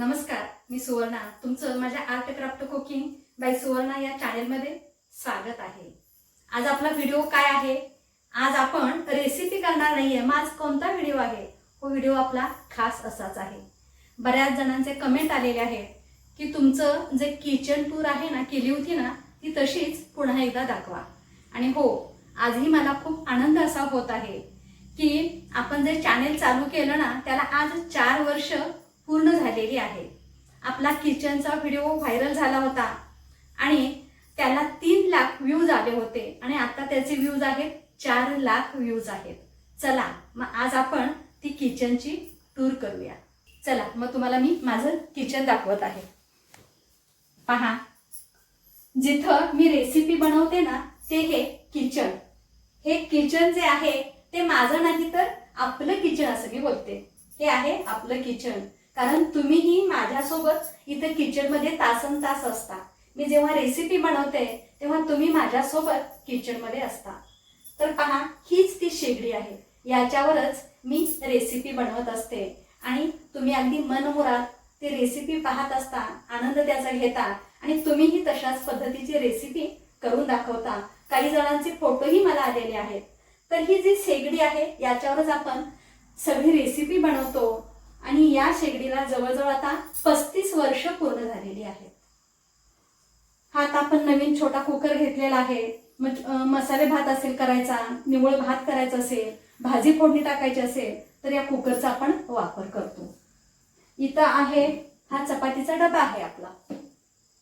नमस्कार मी सुवर्णा. तुमचं माझ्या art craft cooking by Suvarna या चॅनेलमध्ये स्वागत आहे. आज आपला व्हिडिओ काय आहे? आज आपण रेसिपी करणार नाहीये मग आज कोणता व्हिडिओ आहे? तो व्हिडिओ आपला खास असाच आहे. बऱ्याच जणांचे कमेंट आलेले आहेत की तुमचं जे किचन टूर आहे ना केली होती ना ती तशीच पुन्हा एकदा दाखवा. आणि हो आजही मला खूप आनंद असा होत आहे की आपण जे चॅनेल चालू केलं ना त्याला आज चार वर्ष पूर्ण झालेली आहे. आपला किचनचा व्हिडिओ व्हायरल झाला होता. आणि त्याला तीन लाख व्ह्यूज आले होते. आणि आता त्याचे व्ह्यूज आहेत चार लाख व्ह्यूज आहेत. चला मग आज आपण ती किचनची टूर करूया. चला मग तुम्हाला मी माझं किचन दाखवत आहे. पहा जिथं मी रेसिपी बनवते ना ते हे किचन हे किचन जे आहे ते माझं नाही तर आपलं किचन असं मी बोलते. हे आहे आपलं किचन कारण तुम्हीही माझ्यासोबत इथं किचनमध्ये तासन तास असता. मी जेव्हा रेसिपी बनवते तेव्हा तुम्ही माझ्यासोबत किचनमध्ये असता. तर पहा हीच ती शेगडी आहे. याच्यावरच मी रेसिपी बनवत असते. आणि तुम्ही अगदी मनमुरात ते रेसिपी पाहत असता आनंद त्याचा घेता. आणि तुम्हीही तशाच पद्धतीची रेसिपी करून दाखवता. काही जणांचे फोटोही मला आलेले आहेत. तर ही जी शेगडी आहे याच्यावरच आपण सगळी रेसिपी बनवतो. आणि या शेगडीला जवळजवळ आता पस्तीस वर्ष पूर्ण झालेली आहेत. हा आता आपण नवीन छोटा कुकर घेतलेला आहे. मसाले भात असेल करायचा निवळ भात करायचा असेल भाजी फोडणी टाकायची असेल तर या कुकरचा आपण वापर करतो. इथं आहे हा चपातीचा डबा आहे आपला.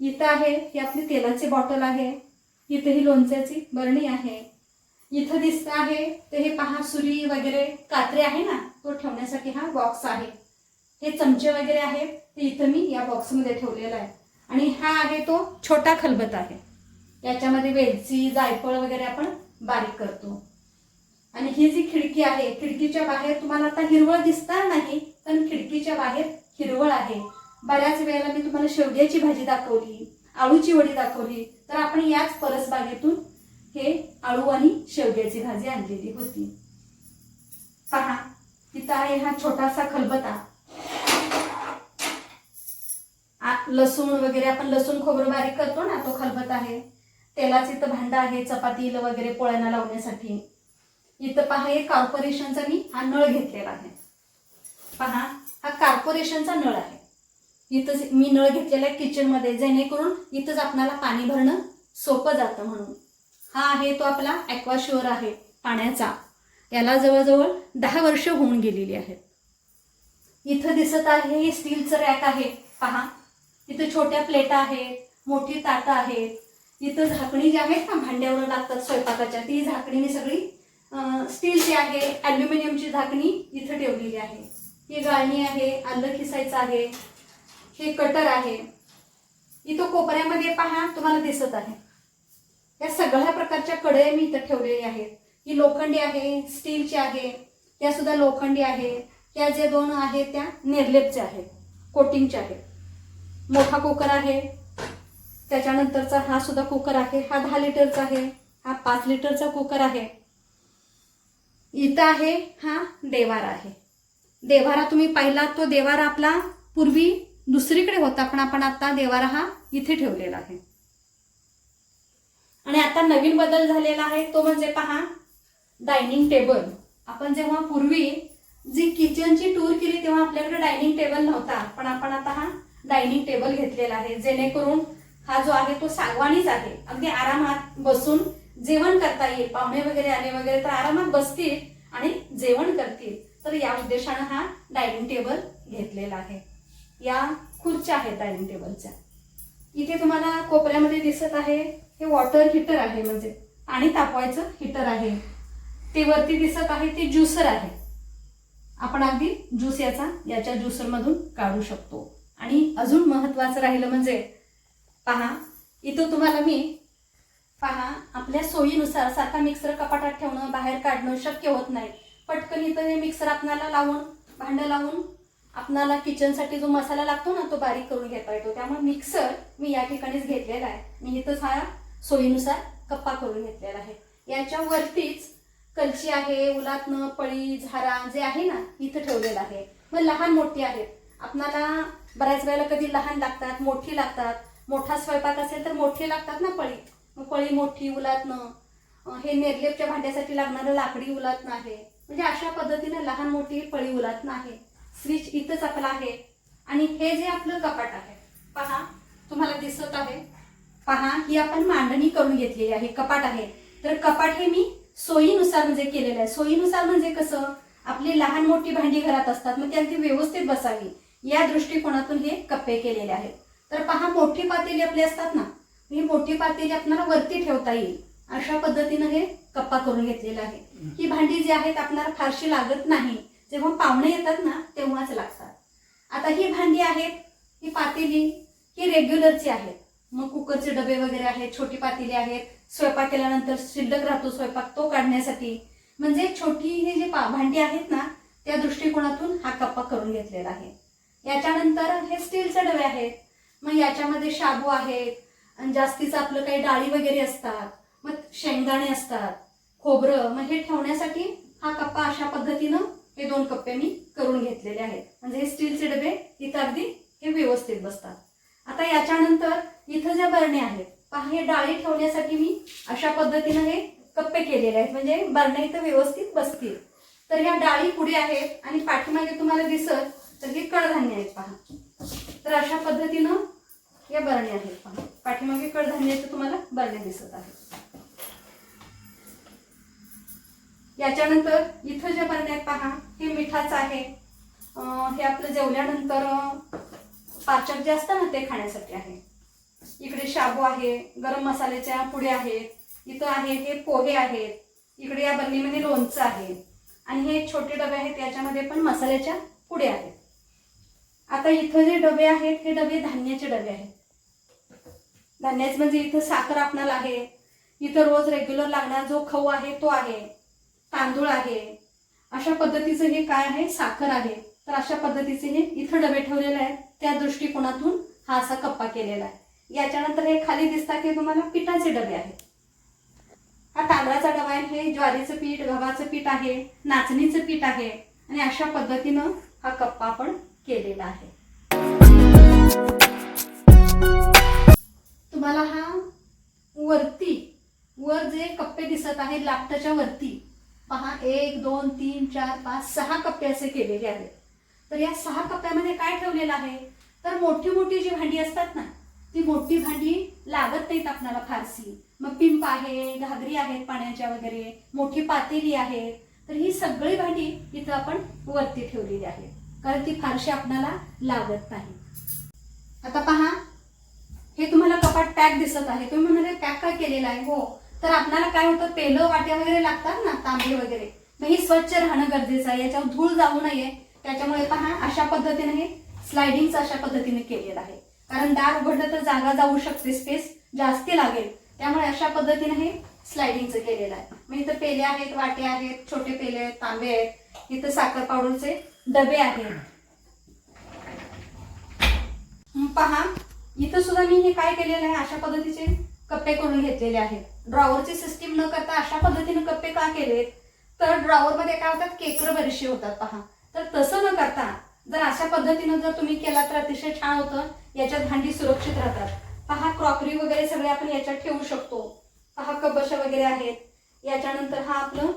इथं आहे ही आपली तेलाची बॉटल आहे. इथं ही लोणच्याची बरणी आहे. इथं दिसत आहे ते हे पहा सुरी वगैरे कात्रे आहे ना तो ठेवण्यासाठी हा बॉक्स आहे. हे चमचे वगैरे आहेत ते इथं मी या बॉक्समध्ये ठेवलेलं आहे. आणि हा आहे तो छोटा खलबत आहे. याच्यामध्ये वेलची जायफळ वगैरे आपण बारीक करतो. आणि ही जी खिडकी आहे खिडकीच्या बाहेर तुम्हाला आता हिरवळ दिसणार नाही पण खिडकीच्या बाहेर हिरवळ आहे. बऱ्याच वेळेला मी तुम्हाला शेवग्याची भाजी दाखवली आळूची वडी दाखवली तर आपण याच परसबागेतून हे आळू आणि शेवग्याची भाजी आणलेली होती. पहा तिथं आहे हा छोटासा खलबता. लसूण वगैरे आपण लसूण खोबरं बारीक करतो ना तो खलबत आहे. तेलाचं इथं भांडं आहे चपातीला वगैरे पोळ्यांना लावण्यासाठी. इथं पहा हे कॉर्पोरेशनचा मी हा नळ घेतलेला आहे. पहा हा कॉर्पोरेशनचा नळ आहे. इथंच मी नळ घेतलेला आहे किचनमध्ये जेणेकरून इथंच आपणाला पाणी भरणं सोपं जातं म्हणून. हा आहे तो आपला ॲक्वाश्युअर आहे पाण्याचा. याला जवळजवळ दहा वर्ष होऊन गेलेली आहेत. इथं दिसत आहे हे स्टीलचं रॅक आहे. पहा इथं छोट्या प्लेटा आहेत मोठी ताटं आहेत. इथं झाकणी जी आहेत ना भांड्यावर लागतात स्वयंपाकाच्या ती झाकणी मी सगळी स्टीलची आहे ॲल्युमिनियमची झाकणी इथं ठेवलेली आहे. ही गाळणी आहे आलं खिसायचं आहे हे कटर आहे. इथं कोपऱ्यामध्ये पहा तुम्हाला दिसत आहे. या सगळ्या प्रकारच्या कढया मी इथं ठेवलेल्या आहेत. ही लोखंडी आहे स्टीलची आहे त्या सुद्धा लोखंडी आहे. त्या ज्या दोन आहेत त्या निर्लेपच्या आहेत कोटिंगच्या आहेत. मोठा कुकर आहे. त्याच्यानंतरचा हा सुद्धा कुकर आहे. हा दहा लिटरचा आहे. हा पाच लिटरचा कुकर आहे. इथं आहे हा देवारा आहे. देवारा तुम्ही पाहिला तो देवारा आपला पूर्वी दुसरीकडे होता पण आपण आता देवारा हा इथे ठेवलेला आहे. आणि आता नवीन बदल झालेला आहे तो म्हणजे पहा डायनिंग टेबल. आपण जेव्हा पूर्वी जी किचनची टूर केली तेव्हा आपल्याकडे डायनिंग टेबल नव्हता पण आपण आता हा डायनिंग टेबल घेतलेला आहे. जेणेकरून हा जो आहे तो सागवानीच आहे. अगदी आरामात बसून जेवण करता येईल. पाहुणे वगैरे आले वगैरे तर आरामात बसतील आणि जेवण करतील. तर या उद्देशानं हा डायनिंग टेबल घेतलेला आहे. या खुर्च्या आहेत डायनिंग टेबलच्या. इथे तुम्हाला कोपऱ्यामध्ये दिसत आहे हे वॉटर हिटर आहे म्हणजे. पाणी तापवायचं हिटर आहे. ते वरती दिसत आहे ते ज्युसर आहे. आपण अगदी ज्यूस याचा याच्या ज्युसरमधून काढू शकतो. आणि अजून महत्वाचं राहिलं म्हणजे पहा इथं तुम्हाला मी पहा आपल्या सोयीनुसार सारखा मिक्सर कपाटात ठेवणं बाहेर काढणं शक्य होत नाही. पटकन इथं हे मिक्सर आपणाला लावून भांडं लावून आपणाला किचनसाठी जो मसाला लागतो ना तो बारीक करून घेता येतो. त्यामुळे मिक्सर मी या ठिकाणीच घेतलेला आहे. मी इथंच हा सोयीनुसार कप्पा करून घेतलेला आहे. याच्यावरतीच कलची आहे उलातनं पळी झारा जे आहे ना इथं ठेवलेलं आहे. मग लहान मोठी आहेत. आपणाला बऱ्याच वेळेला कधी लहान लागतात मोठी लागतात. मोठा स्वयंपाक असेल तर मोठी लागतात ना पळी. मग पळी मोठी उलातनं हे निर्लेपच्या भांड्यासाठी लागणारं लाकडी उलातनं आहे. म्हणजे अशा पद्धतीने लहान मोठी पळी उलातनं आहे. स्विच इथंच आपलं आहे. आणि हे जे आपलं कपाट आहे पहा तुम्हाला दिसत आहे. पहा ही आपण मांडणी करून घेतलेली आहे. कपाट आहे. तर कपाट हे मी सोयीनुसार म्हणजे केलेलं आहे. सोयीनुसार म्हणजे कसं? आपली लहान मोठी भांडी घरात असतात. मग ती अगदी व्यवस्थित बसावी. या दृष्टिकोनातून हे कप्पे केलेले आहेत. तर पहा मोठी पातेली आपली असतात ना ही मोठी पातेली आपल्याला वरती ठेवता येईल. अशा पद्धतीनं हे कप्पा करून घेतलेला आहे. ही भांडी जी आहेत आपल्याला फारशी लागत नाही. जेव्हा पाहुणे येतात ना तेव्हाच लागतात. आता ही भांडी आहेत ही पातेली ही रेग्युलरची आहेत. मग कुकरचे डबे वगैरे आहेत छोटी पातेली आहेत. स्वयंपाक केल्यानंतर शिल्लक राहतो स्वयंपाक तो काढण्यासाठी. म्हणजे छोटी ही जी भांडी आहेत ना त्या दृष्टिकोनातून हा कप्पा करून घेतलेला आहे. याच्यानंतर हे स्टीलचे डबे आहेत. मग याच्यामध्ये शाबू आहेत. आणि जास्तीचं आपलं काही डाळी वगैरे असतात. मग शेंगदाणे असतात. खोबरं. मग हे ठेवण्यासाठी हा कप्पा अशा पद्धतीनं हे दोन कप्पे मी करून घेतलेले आहेत. म्हणजे हे स्टीलचे डबे इथं अगदी हे व्यवस्थित बसतात. आता याच्यानंतर इथं ज्या बरण्या आहेत पहा हे डाळी ठेवण्यासाठी मी अशा पद्धतीनं हे कप्पे केलेले आहेत. म्हणजे बरण्या इथं व्यवस्थित बसतील. तर ह्या डाळी पुढे आहेत आणि पाठीमागे तुम्हाला दिसत तर हे कडधान्य आहेत पहा. तर अशा पद्धतीनं या बरण्या आहेत पहा. पाठीमागे कडधान्याचे तुम्हाला बरण्या दिसत आहेत. याच्यानंतर इथं ज्या बरण्या आहेत पहा हे मिठाचं आहे. हे आपलं जेवल्यानंतर पाचक जे असतं ना ते खाण्यासाठी आहे. इकडे शाबू आहे गरम मसाल्याच्या पुढे आहेत. इथं आहे हे पोहे आहेत. इकडे या बरणीमध्ये लोणचं आहे. आणि हे छोटे डबे आहेत याच्यामध्ये पण मसाल्याच्या पुढे आहेत. आता इथं जे डबे आहेत हे डबे धान्याचे डबे आहेत. धान्याचे म्हणजे इथं साखर आपणाला आहे. इथं रोज रेग्युलर लागणारा जो खऊ आहे तो आहे. तांदूळ आहे. अशा पद्धतीचं हे काय आहे? साखर आहे. तर अशा पद्धतीचे हे इथं डबे ठेवलेले आहेत. त्या दृष्टिकोनातून हा असा कप्पा केलेला आहे. याच्यानंतर हे खाली दिसतात हे तुम्हाला पिठाचे डबे आहेत. हा तांदळाचा डबा आहे. हे ज्वारीचं पीठ गव्हाचं पीठ आहे. नाचणीचं पीठ आहे. आणि अशा पद्धतीनं हा कप्पा आपण केलेला आहे. तुम्हाला हा वरती वर जे कप्पे दिसत आहेत लाकटाच्या वरती पहा एक दोन तीन चार पाच सहा कप्पे असे केलेले आहेत. तर या सहा कप्प्यामध्ये काय ठेवलेलं आहे? तर मोठी मोठी जी भांडी असतात ना ती मोठी भांडी लागत नाहीत आपल्याला फारसी मग पिंप आहे घागरी आहेत पाण्याच्या वगैरे मोठी पातेली आहे तर ही सगळी भांडी इथं आपण वरती ठेवलेली आहेत. कारण ती फारशी आपल्याला लागत नाही. आता पहा हे तुम्हाला कपाट पॅक दिसत आहे. तुम्ही म्हणाले पॅक काय केलेलं आहे? हो. तर आपल्याला काय होतं? पेलं वाट्या वगैरे लागतात ना तांबे वगैरे. मग ही स्वच्छ राहणं गरजेचं आहे. याच्यावर धूळ जाऊ नये. त्याच्यामुळे पहा अशा पद्धतीने हे स्लायडिंगचं अशा पद्धतीने केलेलं आहे. कारण दार उघडलं तर जागा जाऊ शकते स्पेस जास्ती लागेल. त्यामुळे अशा पद्धतीने हे स्लायडिंगचं केलेलं आहे. मग इथं पेले आहेत वाटे आहेत छोटे पेले आहेत तांबे आहेत. इथं साखर पावडरचे डबे आहेत. पहा इथं सुद्धा मी हे काय केलेलं आहे? अशा पद्धतीचे कप्पे करून घेतलेले आहेत. ड्रॉवरची सिस्टीम न करता अशा पद्धतीने कप्पे का केलेत? तर ड्रॉवर मध्ये काय होतात? केकर बरेचसे होतात पहा. तर तसं न करता जर अशा पद्धतीनं जर तुम्ही केला तर अतिशय छान होतं. याच्यात भांडी सुरक्षित राहतात. पहा क्रॉकरी वगैरे सगळे आपण याच्यात ठेवू शकतो. पहा कबश वगैरे आहेत. याच्यानंतर हा आपलं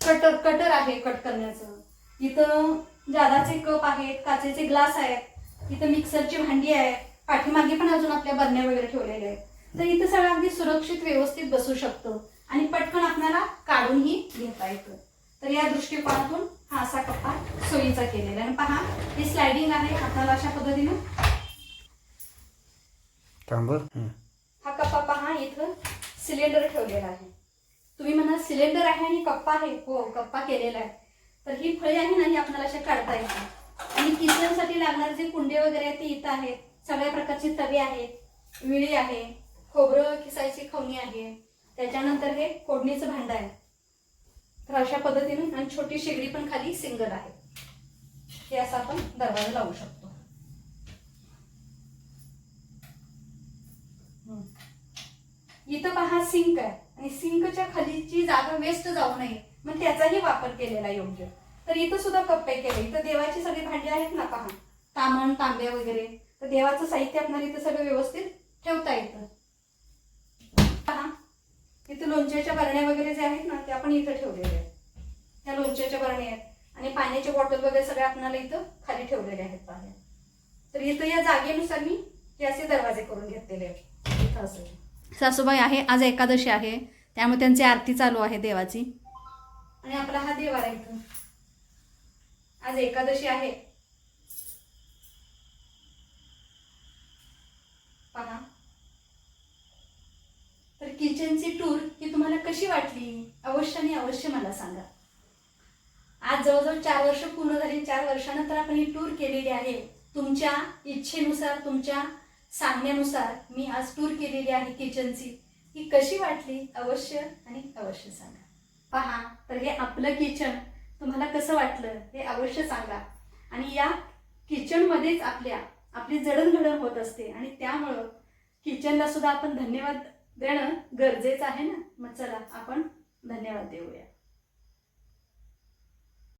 कटर कटर आहे कट करण्याचं. इथं जादाचे कप आहेत काचेचे ग्लास आहेत इथं मिक्सरची भांडी आहे पाठीमागे पण अजून आपल्या बरण्या वगैरे ठेवलेल्या आहेत. तर इथं सगळं अगदी सुरक्षित व्यवस्थित बसू शकतो आणि पटकन आपल्याला काढूनही घेता येतं. तर या दृष्टिकोनातून हा असा कप्पा सोयीचा केलेला आहे. आणि पहा हे स्लायडिंग आहे आपल्याला अशा पद्धतीनं. हा कप्पा पहा इथं सिलेंडर ठेवलेला आहे. तुम्ही म्हणा सिलेंडर आहे आणि कप्पा आहे. हो कप्पा केलेला आहे. तर ही फळे आहे ना ही आपल्याला अशा काढता येतात आणि किचनसाठी लागणारे जे कुंडे वगैरे आहेत ते इथं आहेत. सगळ्या प्रकारचे तवे आहेत विळी आहे खोबरं किसायची खवणी आहे. त्याच्यानंतर हे फोडणीचं भांड आहे. तर अशा पद्धतीने आणि छोटी शेगडी पण खाली सिंगल आहे. हे असं आपण दरवाजा लावू शकतो. इथं पहा सिंक आहे. आणि सिंकच्या खालीची जागा वेस्ट जाऊ नये. मग त्याचाही वापर केलेला योग्य. तर इथं सुद्धा कप्पे केले. इथं देवाची सगळी भांडी आहेत ना पहा. तामण तांब्या वगैरे. तर देवाचं साहित्य आपल्याला इथं सगळं व्यवस्थित ठेवता येतं. पहा. इथं लोणच्याच्या बरण्या वगैरे जे आहेत ना ते आपण इथं ठेवलेले आहेत. त्या लोणच्याच्या बरण्या आहेत. आणि पाण्याचे बॉटल वगैरे सगळे आपल्याला इथं खाली ठेवलेले आहेत पहा तर इथं या जागेनुसार मी हे असे दरवाजे करून घेतलेले आहेत. इथं असं. सासूबाई आहे. आज एकादशी आहे. त्यामुळे त्यांची आरती चालू आहे देवाची. आणि आपला हा देवारा आहे इथं. आज एकादशी आहे. पहा. तर किचनची टूर ही तुम्हाला कशी वाटली? अवश्य आणि अवश्य मला सांगा. आज जवळजवळ चार वर्ष पूर्ण झाली. चार वर्षानंतर आपण ही टूर केलेली आहे. तुमच्या इच्छेनुसार तुमच्या सांगण्यानुसार मी आज टूर केलेली आहे किचनची. ही कशी वाटली? अवश्य आणि अवश्य सांगा. पहा तर हे आपलं किचन तुम्हाला कसं वाटलं? हे अवश्य सांगा. आणि या किचनमध्येच आपल्या आपली जडणघडण होत असते. आणि त्यामुळं किचनला सुद्धा आपण धन्यवाद देणं गरजेचं आहे ना? मग चला आपण धन्यवाद देऊया.